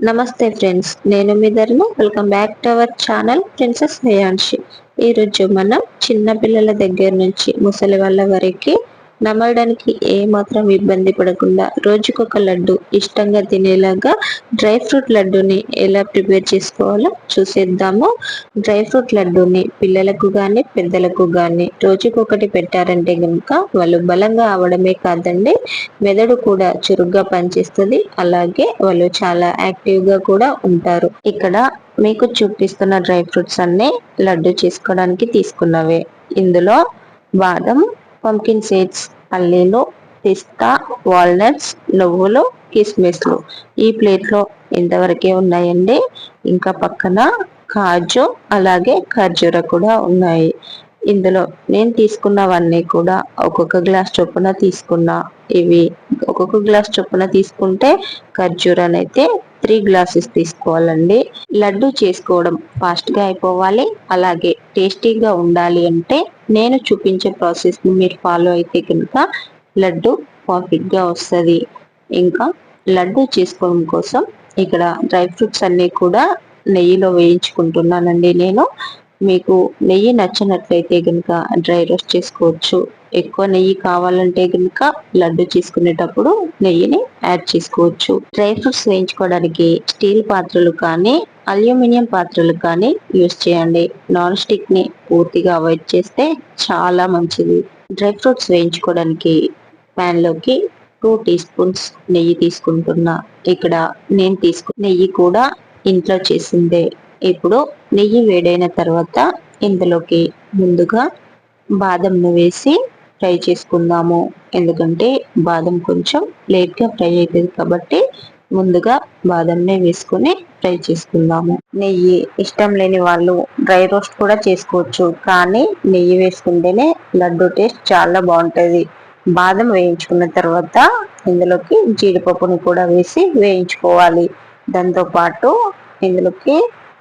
నమస్తే ఫ్రెండ్స్ నేను మీ Dharma. Welcome back to our channel princess Hayanshi ఈరోజు మనం చిన్న పిల్లల దగ్గర నుంచి ముసలి వాళ్ళ వరకు నమలడానికి ఏ మాత్రం ఇబ్బంది పడకుండా రోజుకొక లడ్డు ఇష్టంగా తినేలాగా డ్రై ఫ్రూట్ లడ్డూని ఎలా ప్రిపేర్ చేసుకోవాలో చూసేద్దాము. డ్రై ఫ్రూట్ లడ్డూని పిల్లలకు కానీ పెద్దలకు కానీ రోజుకొకటి పెట్టారంటే కనుక వాళ్ళు బలంగా అవడమే కాదండి. మెదడు కూడా చురుగ్గా పనిచేస్తుంది. అలాగే వాళ్ళు చాలా యాక్టివ్గా కూడా ఉంటారు. ఇక్కడ మీకు చూపిస్తున్న డ్రై ఫ్రూట్స్ అన్ని లడ్డు చేసుకోవడానికి తీసుకున్నవే. ఇందులో బాదం పంకిన్ సీడ్స్ పల్లీలు పిస్తా వాల్నట్స్ నువ్వులు కిస్మిస్లు. ఈ ప్లేట్లో ఇంతవరకే ఉన్నాయండి? ఇంకా పక్కన కాజు అలాగే ఖర్జూర కూడా ఉన్నాయి. ఇందులో నేను తీసుకున్నవన్నీ కూడా ఒక్కొక్క గ్లాస్ చొప్పున తీసుకున్నా. ఇవి ఒక్కొక్క గ్లాస్ చొప్పున తీసుకుంటే ఖర్జూరాన్ని అయితే త్రీ గ్లాసెస్ తీసుకోవాలండి. లడ్డు చేసుకోవడం ఫాస్ట్గా అయిపోవాలి. అలాగే టేస్టీగా ఉండాలి అంటే నేను చూపించే ప్రాసెస్ని మీరు ఫాలో అయితే కనుక లడ్డు పర్ఫెక్ట్గా వస్తుంది. ఇంకా లడ్డు చేసుకోవడం కోసం ఇక్కడ డ్రై ఫ్రూట్స్ అన్నీ కూడా నెయ్యిలో వేయించుకుంటున్నానండి నేను. మీకు నెయ్యి నచ్చినట్లయితే కనుక డ్రై రోస్ట్ చేసుకోవచ్చు. ఎక్కువ నెయ్యి కావాలంటే కనుక లడ్డు చేసుకునేటప్పుడు నెయ్యిని యాడ్ చేసుకోవచ్చు. డ్రై ఫ్రూట్స్ వేయించుకోవడానికి స్టీల్ పాత్రలు కానీ అల్యూమినియం పాత్రలు కానీ యూస్ చేయండి. నాన్ స్టిక్ని పూర్తిగా అవాయిడ్ చేస్తే చాలా మంచిది. డ్రై ఫ్రూట్స్ వేయించుకోవడానికి ప్యాన్లోకి టూ టీ స్పూన్స్ నెయ్యి తీసుకుంటున్నా. ఇక్కడ నేను తీసుకు నెయ్యి కూడా ఇంట్లో చేసిందే. ఇప్పుడు నెయ్యి వేడైన తర్వాత ఇందులోకి ముందుగా బాదంను వేసి ఫ్రై చేసుకుందాము. ఎందుకంటే బాదం కొంచెం లేట్గా ఫ్రై అవుతుంది కాబట్టి ముందుగా బాదంనే వేసుకొని ఫ్రై చేసుకుందాము. నెయ్యి ఇష్టం లేని వాళ్ళు డ్రై రోస్ట్ కూడా చేసుకోవచ్చు కానీ నెయ్యి వేసుకుంటేనే లడ్డు టేస్ట్ చాలా బాగుంటుంది. బాదం వేయించుకున్న తర్వాత ఇందులోకి జీడిపప్పుని కూడా వేసి వేయించుకోవాలి. దాంతోపాటు ఇందులోకి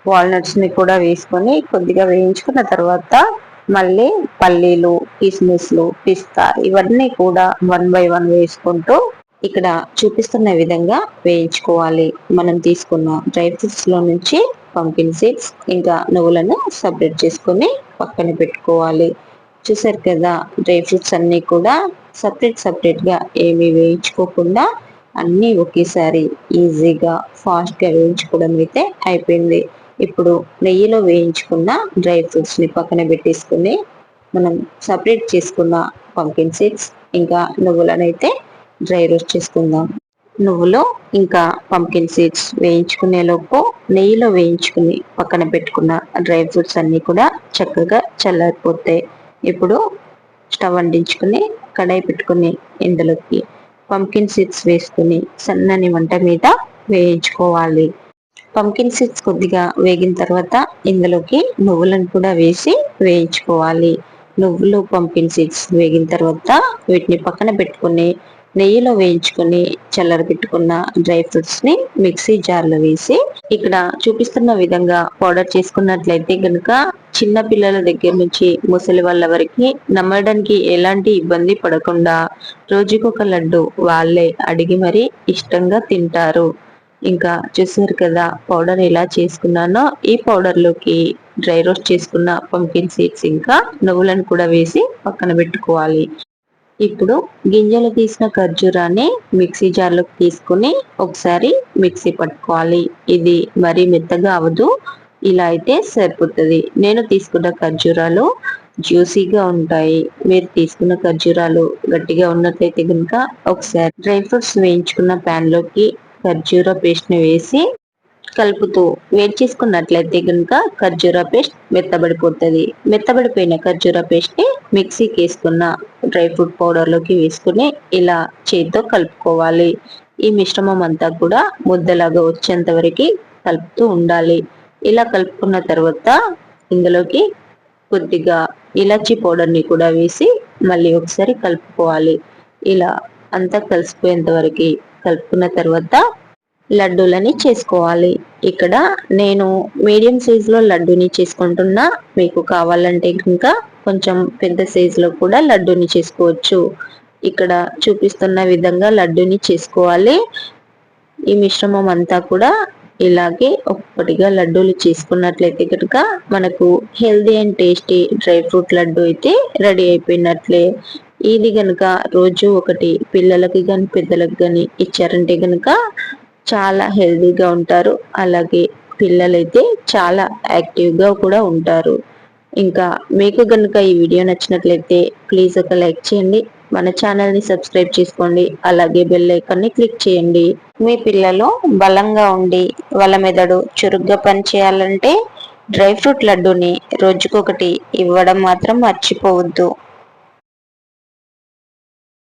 వాల్నట్స్ని కూడా వేసుకొని కొద్దిగా వేయించుకున్న తర్వాత మళ్ళీ పల్లీలు కిస్మిస్లు పిస్తా ఇవన్నీ కూడా వన్ బై వన్ వేసుకుంటూ ఇక్కడ చూపిస్తున్న విధంగా వేయించుకోవాలి. మనం తీసుకున్న డ్రై ఫ్రూట్స్లో నుంచి పంకిన్ సీడ్స్ ఇంకా నువ్వులను సపరేట్ చేసుకొని పక్కన పెట్టుకోవాలి. చూసారు కదా డ్రై ఫ్రూట్స్ అన్ని కూడా సపరేట్ సపరేట్గా ఏమీ వేయించుకోకుండా అన్ని ఒకేసారి ఈజీగా ఫాస్ట్గా వేయించుకోవడం అయితే అయిపోయింది. ఇప్పుడు నెయ్యిలో వేయించుకున్న డ్రై ఫ్రూట్స్ని పక్కన పెట్టేసుకుని మనం సపరేట్ చేసుకున్న పంకిన్ సీడ్స్ ఇంకా నువ్వులనైతే డ్రై రోస్ట్ చేసుకుందాం. నువ్వులు ఇంకా పంకిన్ సీడ్స్ వేయించుకునే లోపు నెయ్యిలో వేయించుకుని పక్కన పెట్టుకున్న డ్రై ఫ్రూట్స్ అన్నీ కూడా చక్కగా చల్లారిపోతాయి. ఇప్పుడు స్టవ్ అంటించుకుని కడాయి పెట్టుకుని ఇందులోకి పంకిన్ సీడ్స్ వేసుకుని సన్నని వంట మీద వేయించుకోవాలి. పంకిన్ సీడ్స్ కొద్దిగా వేగిన తర్వాత ఇందులోకి నువ్వులను కూడా వేసి వేయించుకోవాలి. నువ్వులు పంకిన్ సీడ్స్ వేగిన తర్వాత వీటిని పక్కన పెట్టుకుని నెయ్యిలో వేయించుకొని చల్లర పెట్టుకున్న డ్రై ఫ్రూట్స్ని మిక్సీ జార్లో వేసి ఇక్కడ చూపిస్తున్న విధంగా పౌడర్ చేసుకున్నట్లయితే గనుక చిన్న పిల్లల దగ్గర నుంచి ముసలి వాళ్ళ వరకు నమ్మడానికి ఎలాంటి ఇబ్బంది పడకుండా రోజుకొక లడ్డు వాళ్ళే అడిగి మరీ ఇష్టంగా తింటారు. ఇంకా చూసారు కదా పౌడర్ ఎలా చేసుకున్నానో ఈ పౌడర్లోకి డ్రై రోస్ట్ చేసుకున్న పంకిన్ సీడ్స్ ఇంకా నువ్వులను కూడా వేసి పక్కన పెట్టుకోవాలి. ఇప్పుడు గింజలు తీసిన ఖర్జూరాన్ని మిక్సీ జార్లోకి తీసుకుని ఒకసారి మిక్సీ పట్టుకోవాలి. ఇది మరీ మెత్తగా అవదు ఇలా అయితే సరిపోతుంది. నేను తీసుకున్న ఖర్జూరాలు జ్యూసీగా ఉంటాయి. మీరు తీసుకున్న ఖర్జూరాలు గట్టిగా ఉన్నట్లయితే కనుక ఒకసారి డ్రై ఫ్రూట్స్ వేయించుకున్న ప్యాన్లోకి ఖర్జూర పేస్ట్ని వేసి కలుపుతూ వేడి చేసుకున్నట్లయితే కనుక ఖర్జూర పేస్ట్ మెత్తబడిపోతుంది. మెత్తబడిపోయిన ఖర్జూర పేస్ట్ని మిక్సీకి వేసుకున్న డ్రై ఫ్రూట్ పౌడర్లోకి వేసుకుని ఇలా చేతితో కలుపుకోవాలి. ఈ మిశ్రమం అంతా కూడా ముద్దలాగా వచ్చేంత వరకు కలుపుతూ ఉండాలి. ఇలా కలుపుకున్న తర్వాత ఇందులోకి కొద్దిగా ఇలాచీ పౌడర్ని కూడా వేసి మళ్ళీ ఒకసారి కలుపుకోవాలి. ఇలా అంతా కలిసిపోయేంత వరకు కలుపుకున్న తర్వాత లడ్డూలని చేసుకోవాలి. ఇక్కడ నేను మీడియం సైజులో లడ్డూని చేసుకుంటున్నా. మీకు కావాలంటే ఇంకా కొంచెం పెద్ద సైజులో కూడా లడ్డూని చేసుకోవచ్చు. ఇక్కడ చూపిస్తున్న విధంగా లడ్డూని చేసుకోవాలి. ఈ మిశ్రమం అంతా కూడా ఇలాగే ఒక్కటిగా లడ్డూలు చేసుకున్నట్లయితే కనుక మనకు healthy and tasty dry fruit laddu అయితే రెడీ అయిపోయినట్లే. ఇది గనుక రోజు ఒకటి పిల్లలకి కానీ పెద్దలకు కానీ ఇచ్చారంటే గనుక చాలా హెల్దీగా ఉంటారు. అలాగే పిల్లలైతే చాలా యాక్టివ్గా కూడా ఉంటారు. ఇంకా మీకు కనుక ఈ వీడియో నచ్చినట్లయితే ప్లీజ్ ఒక లైక్ చేయండి. మన ఛానల్ని సబ్స్క్రైబ్ చేసుకోండి. అలాగే బెల్ ఐకాన్ని క్లిక్ చేయండి. మీ పిల్లలు బలంగా ఉండి వాళ్ళ మెదడు చురుగ్గా పనిచేయాలంటే డ్రై ఫ్రూట్ లడ్డూని రోజుకొకటి ఇవ్వడం మాత్రం మర్చిపోవద్దు.